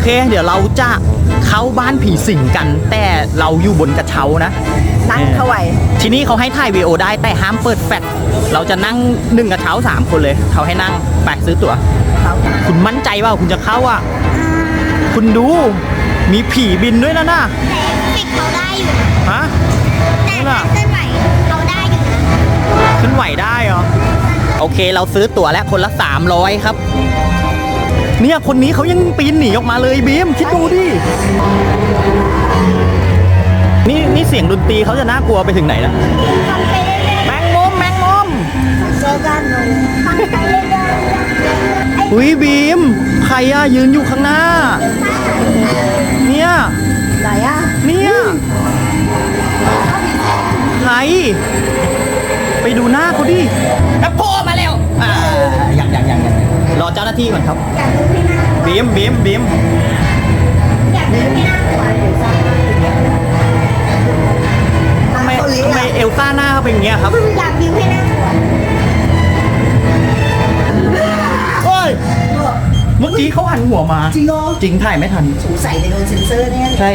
เค เดี๋ยวเราจะเข้าบ้านผีสิงกัน แต่เราอยู่บนกระเช้านะ นั่งเข้าไว้ทีนี้เขาให้ถ่ายวีดีโอได้แต่ห้ามเปิดแฟลชเราจะนั่งหนึ่งกระเช้าสามคนเลย เขาให้นั่งไปซื้อตั๋วเขาคุณมั่นใจว่าคุณจะเข้าอะ คุณดูมีผีบินด้วยนะน่ะแต่ฟิกเขาได้อยู่ฮะแต่นั่นถ้าน่ะเคลื่อนไหวเขาได้อยู่นะขึ้นไหวได้เหรอโอเค เราซื้อตั๋วแล้วคนละ 300 ครับ เนี่ยคนนี้เขายังปีนหนีออกมาเลยบีมคิดดูดินี่นี่เสียงดนตรีเขาจะน่ากลัวไปถึงไหนนะทำไปเรื่อยแมงมุมแมงมุมๆเจอกันหนูทำไปเรื่อยๆอุ้ยบีม ใครอะยืนอยู่ข้างหน้า เนี่ยไหนอะเนี่ยใครไปดูหน้าเขาดิแอปโผล่มาแล้วอ่ายังยังยังยังรอเจ้าหน้าที่ก่อนครับอยากดูที่หน้าบีมบีมบีมอยากดูที่หน้าหัวทำไมเขาเลี้ยงทำไมอะเอลซ่าหน้าเขาเป็นอย่างเงี้ยครับอยากดูที่หน้าหัวโอ้ยเมื่อกี้เขาหันหัวมา จริงเหรอจริงถ่ายไม่ทันสงสัยจะโดนเซ็นเซอร์แน่เลยใช่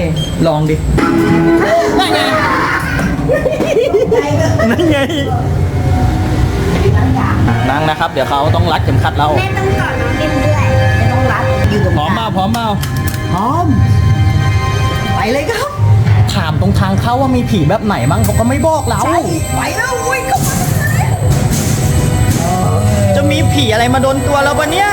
ลองดินั่นไงใจก็นั่นไงนั่งยาง นั่งนะครับ เดี๋ยวเขาต้องรัดเข็มขัดเราแม่ต้องกอดน้องเอ็มด้วยไม่ต้องรัดอยู่ตรงพร้อมกเมาลางพร้อมเมาพร้อม ไปเลยครับถามตรงทางเข้าว่ามีผีแบบไหนมั้งเขาก็ไม่บอกเราใช่ไปแล้วอุ้ยเข้ามาจะมีผีอะไรมาโดนตัวเราปะเนี่ย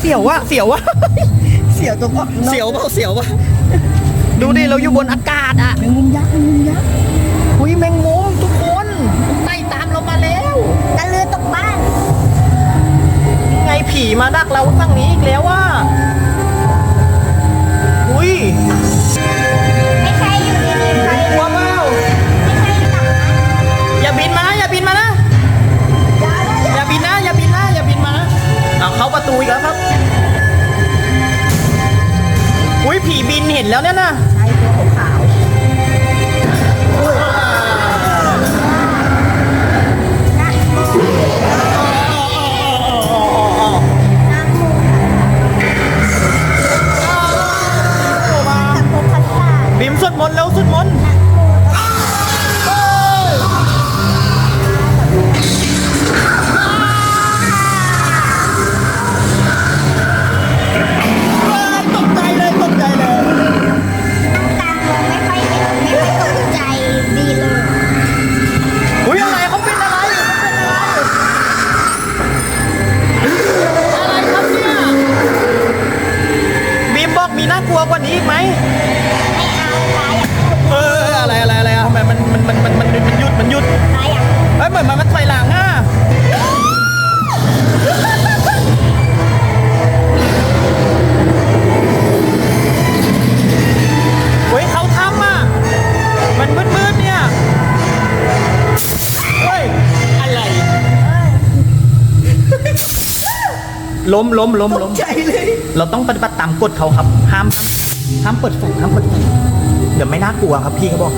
เสียววะเสียววะเสียวตรงออกเสียวเปล่าเสียววะดูดิเราอยู่บนอากาศอะแมงมุมยักษ์แมงมุมยักษ์อุ้ยแมงมุมทุกคนไต่ตามเรามาแล้วตะลือตกบ้านไงผีมาดักเราฝั่งนี้อีกแล้วว่ะ ห็นแล้วเนี่ยนะใช่ตัวขาวน้ำมูกกับพบพัสสาบิมสุดมนต์แล้วสุดมนต์ต ล้มล้มล้มล้มใจเลย เราต้องปฏิบัติตามกฎเขาครับ ห้ามห้ามห้ามเปิดแฟลชห้ามเปิดแฟลชเดี๋ยวไม่น่ากลัวครับพี่เขาบอก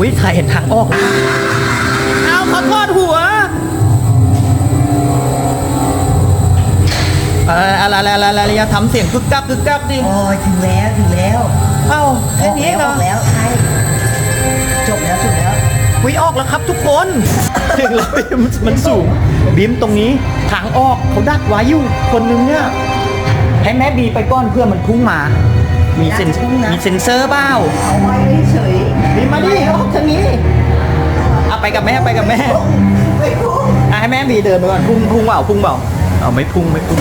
วิถ่ายเห็นทางออกแล้วเอาเขาทอดหัวอะไรอะไรอะไรอะไรอย่าทำเสียงกึกกักกึกกักดิโอ้ยถึงแล้ว ถึงแล้วเอ้าอแค่อกนี้แล้วเหรอ ออกแล้ว ใช่ วิออกแล้วครับทุกคน ถึงแล้วบิมมันสูงบิมตรงนี้ถังออกเขาดักไว้อยู่คนนึงเนี่ยให้แม่บีไปก้อนเพื่อมันพุ่งมา มีเซ็นมีเซนเซอร์เปล่าเอาไว้เฉยบีมาดิออกทางนี้เอาไปกับแม่ไปกับแม่ไปพุ่งให้แม่บีเดินไปก่อนพุ่งพุ่งเปล่าพุ่งเปล่าเอาไม่พุ่งไม่พุ่ง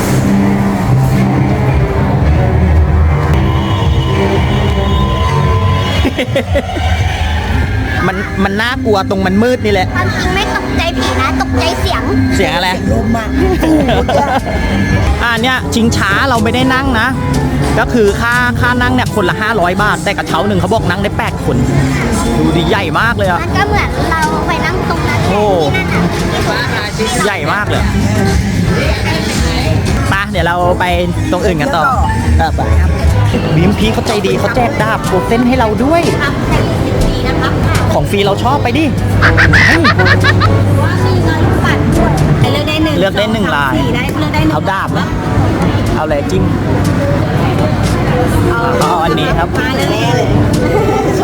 มันมันน่ากลัวตรงมันมืดนี่แหละ ความจริงไม่ตกใจผีนะ ตกใจเสียงเสียงอะไร ลมอะอ่าเนี่ยชิงช้าเราไม่ได้นั่งนะ ก็คือค่าค่านั่งเนี่ยคนละ 500 บาท แต่กระเช้าหนึ่งเขาบอกนั่งได้ 8 คน ดูดีใหญ่มากเลยอะ มันก็เหมือนเราไปนั่งตรงนั้นแหละโอ้ ที่นั่นน่ะใหญ่มากเลยไปะเดี๋ยวเราไปตรงอื่นกันต่อเออไปบีมพีเขาใจดีเขาแจกดาบโกเส้นให้เราด้วย ครับแต่ ของฟรีเราชอบไปดิ ว่ามีเงินปัดด้วยเลือกได้หนึ่งเลือกได้หนึ่งลาย สี่ได้เลือกได้หนึ่งเอาดาบนะเอาอะไรจิ้ม เอาอันนี้ครับ มาเลย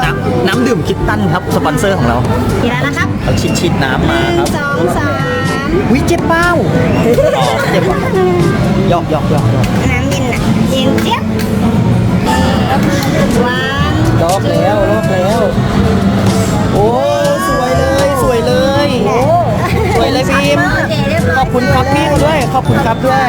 น้ำน้ำดื่มคิดตันครับสปอนเซอร์ของเรากี่แล้วนะครับเอาชิดชิดๆน้ำมาครับสองสามวิเจ็บเป้าอ๋อเจ็บเปล่าหยอกหยอกหยอกหยอกน้ำเย็นอะเย็นเจี๊ยบหวานลอกแล้วลอกแล้ว ขอบคุณครับด้วย